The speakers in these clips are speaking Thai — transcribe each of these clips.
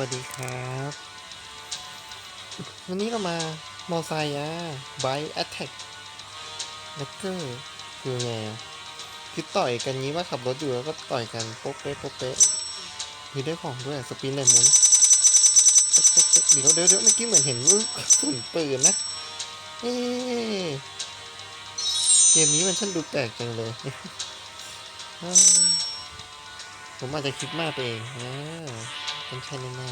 วัสดีครับ วันนี้เรามามอไซค์อะไบแอตแทกแลกเกอร์คือไงคือต่อยกันงี้ว่าขับรถอยู่แล้วก็ต่อยกันโป๊ะเป๊ะโป๊ะเป๊ะมีได้ของด้วยสปินเลยมุนเดี๋ยวเดี๋ยวเดี๋ยวเมื่อกี้เหมือนเห็นลูกสุนปืนนะเอเกมนี้มันช่างดูแปลกจังเลยผมอาจจะคิดมากไปเองอ่า เป็นใช่แน่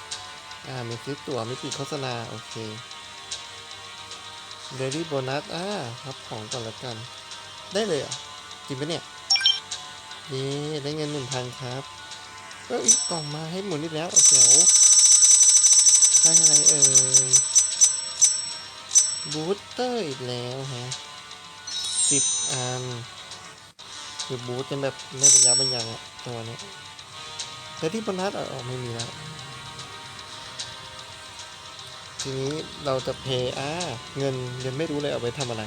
ๆอ่า มีซื้อตั๋วมีปิดโฆษณา โอเคเดลี่โบนัสอ่ารับของก่อนละกัน ได้เลยอะจริงปะเนี่ยเย้ได้เงินหนึ่งพันครับก็อีกกล่องมาให้หมุนอีกแล้วเจ๋วได้อะไรเอ่ยบูสเตอร์อีกแล้วฮะสิบอันคือบูสกันแบบไม่บรรยาบรรยังอะตัวเนี้ ยแต่ที่โบนัสเออไม่มีแล้วทีนี้เราจะเพย์อ่าเงินเงินไม่รู้เลยเอาไปทำอะไร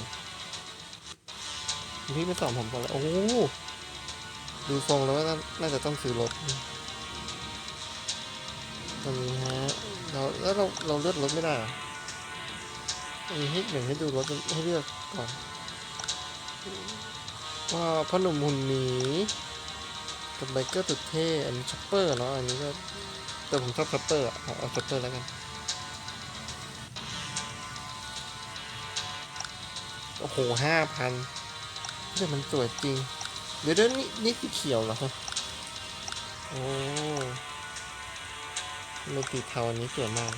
พี่ไม่สอนผมก่อนแล้วโอ้ดูทรงแล้วว่าน่าจะต้องซื้อรถตอนนี้ฮะเราแล้วเราเราเลือกรถไม่ได้อมีให้หนึ่งให้ดูรถให้เลือกก่อนว่าพ่อหนุ่มหุ่นหมี กับไบเกอร์สุดเท่ อันนี้ช็อปเปอร์เนาะ อันนี้ก็แต่ผมชอบช็อปเปอร์อะเอาช็อปเปอร์แล้วกัน โอ้โหห้าพันแต่มันสวยจริง เดี๋ยวเดี๋ยวนี่นี่สีเขียวเหรอโอ้เมติเทาอันนี้สวยมาก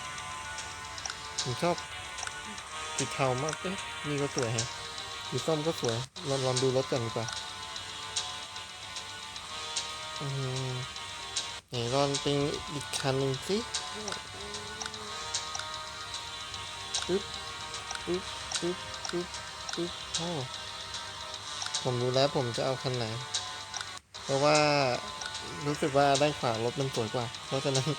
ผมชอบสีเทามาก เอ๊ะนี่ก็สวยฮะสีส้มก็สวย ลองลองดูรถกันดีกว่า อืมไหนลองเป็นอีกคันหนึ่งสิปึ๊บปึ๊บปึ๊บปึ๊บปึ๊บโอ้ผมรู้แล้วผมจะเอาคันไหน เพราะว่ารู้สึกว่าด้านขวารถมันสวยกว่า เพราะฉะนั้น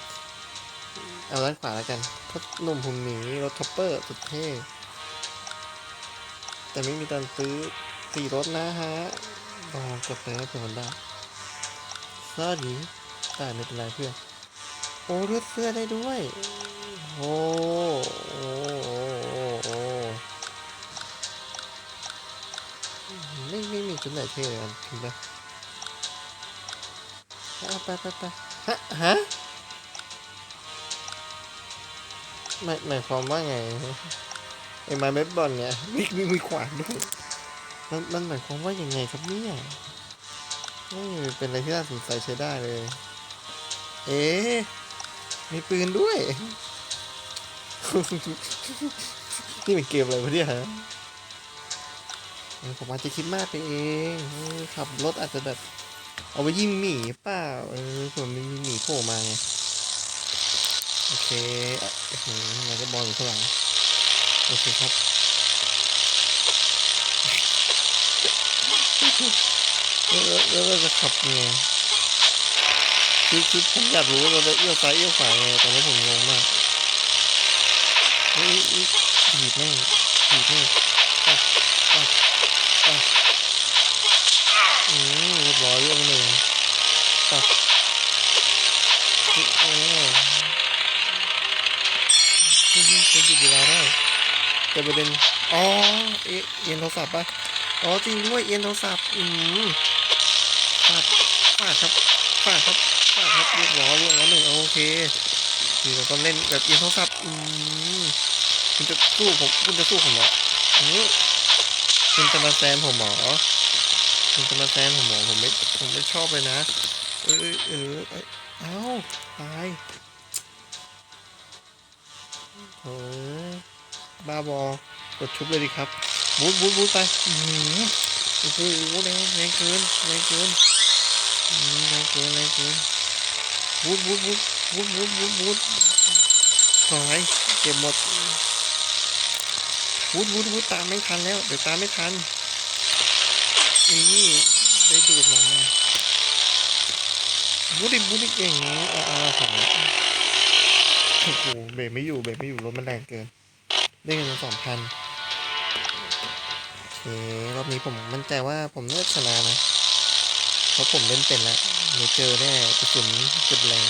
เอาด้านขวาแล้วกันเพราะหนุ่มหุ่นหมีรถท็อปเปอร์สุดเท่แต่ไม่มีตังซื้อสี่รถนะฮะลองกดไปให้เพื่อนได้ ซอดีได้ไม่เป็นไรเพื่อนโอ้เลือเสื้อได้ด้วยโอ้โอ้โอ้โอ้โอ้ไม่ไม่มีชุดไหนเท่เลยกันถึงไปไปไปไปฮะฮะหมายหมายความว่าไงไอ้ไม้เบสบอลเนี่ยมีมีมีขวานด้วยมันมันหมายความว่ายังไงครับเนี่ย เอ้ยเป็นอะไรที่น่าสงสัยใช้ได้เลย เอ๊ะมีปืนด้วย นี่เป็นเกมอะไรวะเนี่ยฮะผมอาจจะคิดมากไปเองขับรถอาจจะแบบ เอาไว้ยิงหมีเปล่าเออผมมีหมีโผล่มาไงโอเคโอ้โหไงก็บอลอยู่ข้างหลังโอเคครับ แล้วเราจะขับยังไงคือคือผมอยากรู้ว่าเราจะเอี้ยวซ้ายเอี้ยวขวาไงตอนนี้ผมงงมากเฮ้ยเฮ้ยถีบแม่งถีบแม่งปักปักปักอืมเรียบร้อยเรื่องหนึ่งปักโอ้โหจะหยุดเวลาได้แต่ประเด็นอ๋อเอียนโทรศัพท์ปะอ๋อจริงด้วยเอียนโทรศัพท์อืม ฟาดฟาดครับฟาดครับฟาดครับเรียบร้อยเรียบร้อยหนึ่งโอเคนี่เราก็เล่นแบบเอียนโทรศัพท์อืมคุณจะสู้ผมคุณจะสู้ผมเหรออืมคุณจะมาแซนผมเหรอคุณจะมาแซนผมเหรอผมไม่ผมไม่ชอบเลยนะเออเออเออเอ้าตายเฮ้ยบ้าบอกดชุบเลยดิครับบูทบูทบูทไปอือหือโอ้โหแรงแรงเกินแรงเกิน อืมแรงเกินแรงเกินบูทบูทบูทบูทบูทบูทบูทถอยเก็บหมดบูทบูทบูทตามไม่ทันแล้ว เดี๋ยวตามไม่ทันนี่ได้ดูดมาบูทดิบูทดิอย่างนี้อ่าอ่าขอโอ้โหเบรกไม่อยู่เบรกไม่อยู่รถมันแรงเกิน ได้เงินมาสองพันโอเครอบนี้ผมมั่นใจว่าผมน่าจะชนะนะ เพราะผมเล่นเป็นแล้วเดี๋ยวเจอแน่กระสุนจุดแรง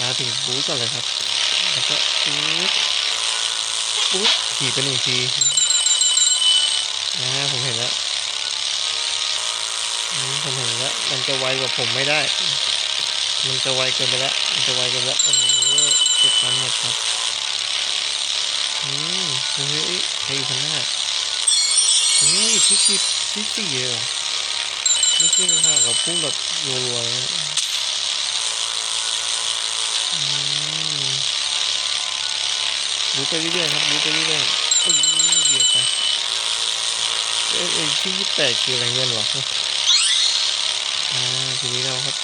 มาถึงบูธก่อนเลยครับ แล้วก็ปุ๊บปุ๊บขี่ไปหนึ่งทีอ่าผมเห็นแล้วผมเห็นแล้ว มันจะไวกว่าผมไม่ได้ มันจะไวเกินไปแล้ว มันจะไวเกินแล้วโอ้เก็บมันหมดครับอืมเฮ้ยใครอยู่ข้างหน้าเฮ้ยที่สิบที่สี่เลยเหรอ ไม่ขึ้นห้ากับพุ่งแบบรัวๆนะบูไปเรื่อยๆครับบูไปเรื่อยๆเอ้ยเบียดไปเอ้ยที่ยี่แปดคืออะไรเงินหรออ่าทีนี้เราครับ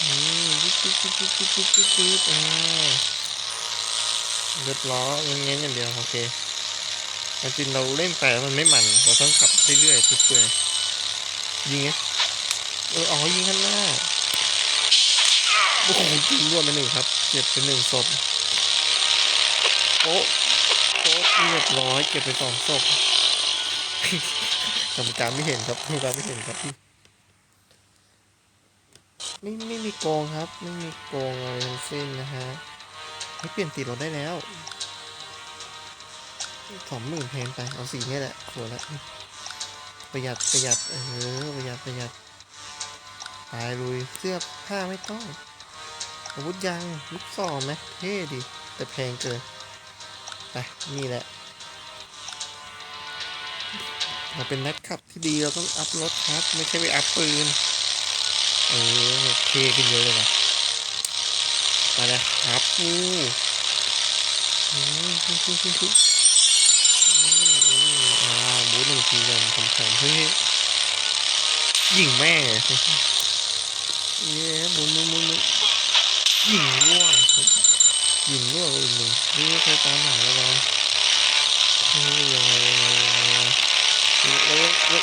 อืมจิ๊บจิ๊บจิ๊บจิ๊บจิ๊บจิ๊บจิ๊บอ่าเลือดล้อเงี้ยอย่างเดียวโอเคจริงเราเล่นแไปมันไม่หมันเราต้องขับเรื่อยๆเปื่อย ยิงไงเอออ๋อยิงข้างหน้าโอ้โหยิงรวดไปหนึ่งครับเก็บไปหนึ่งศพโป๊ะโป๊ะเรียบร้อยเก็บไปสองศพกรรมการไม่เห็นครับกรรมการไม่เห็นครับไม่ไม่มีโกงครับ ไม่มีโกงอะไรทั้งสิ้นนะฮะไม่เปลี่ยนสีรถได้แล้วสองหมื่นแพงไปเอาสีนี่แหละสวยแล้ว ประหยัดประหยัดเออประหยัดประหยัดตายลุยเสื้อผ้าไม่ต้องอาวุธยังลูกซองไหมเท่ดีแต่แพงเกินไปนี่แหละเราเป็นนักขับที่ดีเราต้องอัพรถครับ ไม่ใช่ไปอัพปืนเออเท่ขึ้นเยอะเลยนะมาแล้วครับอืมฮึ่มฮึ่มฮึ่มฮึ่มอืมอืมอ่าบูธ หนึ่งทีกันผมผมเฮ้ยยิงแม่เย้หมุนมุนมุนยิงร่วงยิงร่วงอีกหนึ่งนี่ใครตามหาแล้ววะเฮ้ยยังไงยังไงยังไงเอ้ยเอ้ยเอ้ย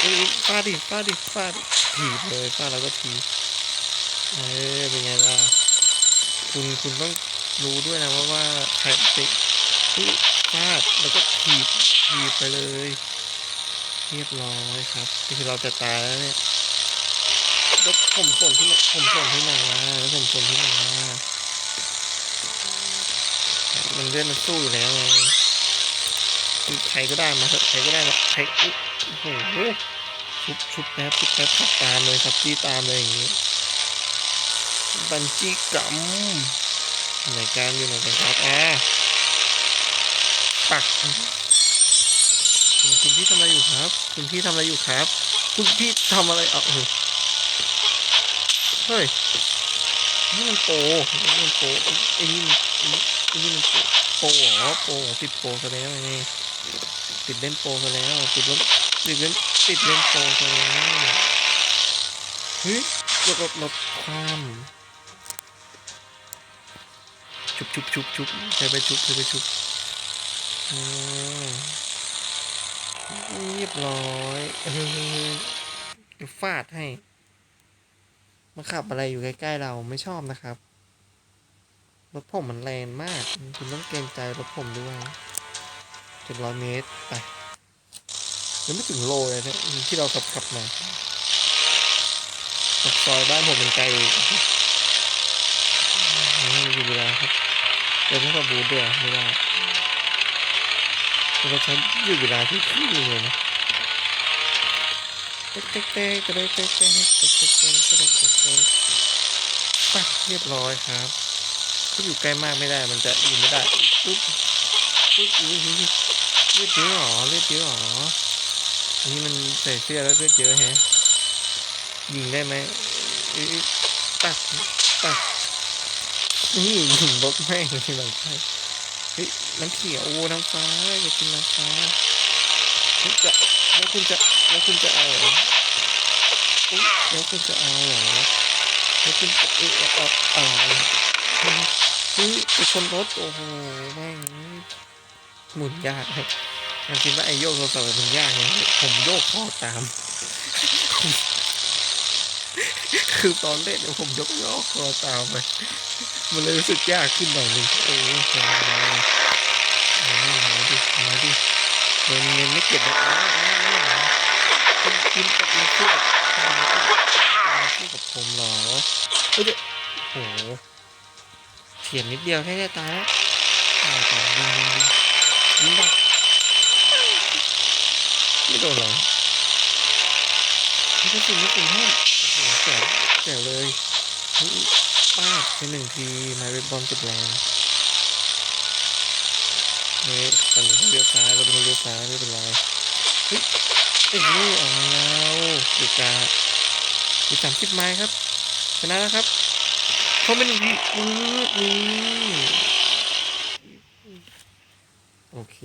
เออฟาดิฟาดิฟาดิถีบเลยฟาดแล้วก็ทีบเอ้ยเป็นไงล่ะคุณคุณต้องรู้ด้วยนะว่าว่าใครติดฟาดแล้วก็ถีบ ถีบไปเลย เรียบร้อยครับนี่คือเราจะตายแล้วเนี่ยแล้วผมส่งที่ผมส่งที่ไหนมาแล้วผมส่งที่ไหนมามันเล่นมันสู้อยู่แล้วไงใครก็ได้มาเถอะใครก็ได้มาใครอุ๊ยโอ้โหชุบชุบแป๊บชุบแป๊บขับตามเลยครับจี้ตามเลยอย่างนี้บัญชีกรรมไหนการอยู่ไหนกันครับอ่าปัก คุณพี่ทำอะไรอยู่ครับ คุณพี่ทำอะไรอยู่ครับ คุณพี่ทำอะไรอะเออเฮ้ยนี่มันโปนี่มันโปไอ้นี่มันไอ้นี่มันโปเหรอโปรเหรอติดโปซะแล้วไงติดเล่นโปซะแล้วติดเล่นติดเล่นติดเล่นโปซะแล้วเฮ้ยลดลดลดความชุบชุบชุบชุบใช้ไปชุบใช้ไปชุบอืม เรียบร้อยฟาดให้ มาขับอะไรอยู่ใกล้ๆเราไม่ชอบนะครับ รถผมมันแรงมาก คุณต้องเกรงใจรถผมด้วยเจ็ดร้อยเมตร ไปยังไม่ถึงโลเลยนะที่เราขับขับมาจากซอยบ้านผมมันไกลอีกนี่อยู่เวลาครับเดี๋ยวถ้าเราบูทเดือไม่ได้ เราใช้ยืดเวลาที่ขึ้นเลยนะเต๊กเต๊กเต๊กเต๊กเต๊กเต๊กเต๊กเต๊กเต๊กเต๊กเต๊กเต๊กเต๊กปักเรียบร้อยครับถ้าอยู่ใกล้มากไม่ได้มันจะยิงไม่ได้ปุ๊บปุ๊บอุ้ยเลือดเยอะหรอเลือดเยอะหรออันนี้มันใส่เสื้อแล้วเลือดเยอะแฮะยิงได้ไหมอุ๊ยปักปักนี่ยิงรถแม่งเลยหลังใช่ เฮ้ยน้ำเขียวโอ้น้ำฟ้าอยากกินน้ำฟ้าเฮ้ยจะแล้วคุณจะแล้วคุณจะเอาเหรอแล้วคุณจะเอาเหรอแล้วคุณจะเออเอาเอาเฮ้ยไปชนรถโอ้โหแม่งหมุนยากเลยจริงๆว่าไอ้โยกโทรศัพท์มันยากไงผมโยกคอตาม คือตอนเล่นเนี่ยผมยกโยกคอตามไปมันเลยรู้สึกยากขึ้นหน่อยนึงเออมามามาดิมาดิเงิน เงินไม่เก็บนะคุณคุณกับคุณพูดคุณพูดกับผมเหรอเฮ้ยโหเฉียดนิดเดียวแค่จะตายแล้วตายก่อนยิงยิงยิงยิงไม่โดนหรอไม่กระสุนไม่ถึงให้โอ้โหแจ๋วแจ๋วเลยป้าดไปหนึ่งทีมาเป็นบอลสุดแรง เฮ้ยตอนนี้เขาเลี้ยวซ้ายเราเป็นเลี้ยวซ้ายไม่เป็นไรเฮ้ยเอ้ยนี่ออกมาแล้วดูกาอีกสามสิบไม้ครับชนะแล้วครับเขาเป็นวีอืดนี่โอเค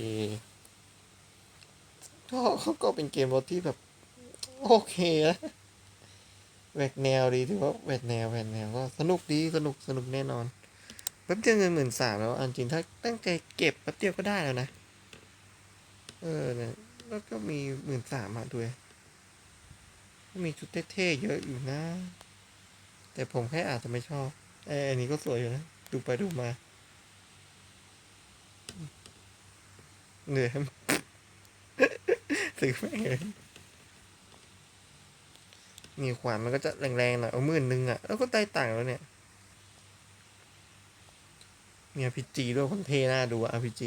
ก็เขาก็เป็นเกมรถที่แบบ โอเคนะแหวกแนวดีถือว่าแหวกแนวแหวกแนวก็สนุกดีสนุกสนุกแน่นอน แป๊บเดียวเงินหมื่นสามแล้วอันจริงถ้าตั้งใจเก็บแป๊บเดียวก็ได้แล้วนะ เออเนี่ยแล้วก็มีหมื่นสามมาด้วย ก็มีชุดเท่ๆเยอะอยู่นะ แต่ผมแค่อาจจะไม่ชอบเอออันนี้ก็สวยอยู่นะ ดูไปดูมา เหนื่อยซื้อไม่เลยนี่ขวานมันก็จะแรงๆหน่อยเอาหมื่นหนึ่งอะ แล้วก็ได้ต่างแล้วเนี่ย มี RPG ด้วยคนเทน่าดูอะ RPG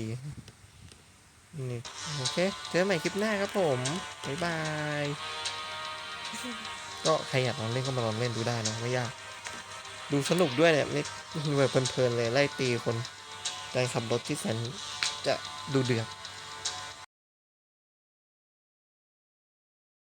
นี่โอเค เจอกันใหม่คลิปหน้าครับผม บ๊ายบาย ก็ใครอยากลองเล่นก็มาลองเล่นดูได้นะ ไม่ยาก ดูสนุกด้วยเนี่ยไม่แบบเพลินๆเลยไล่ตีคน การขับรถที่แสนจะดูเดือด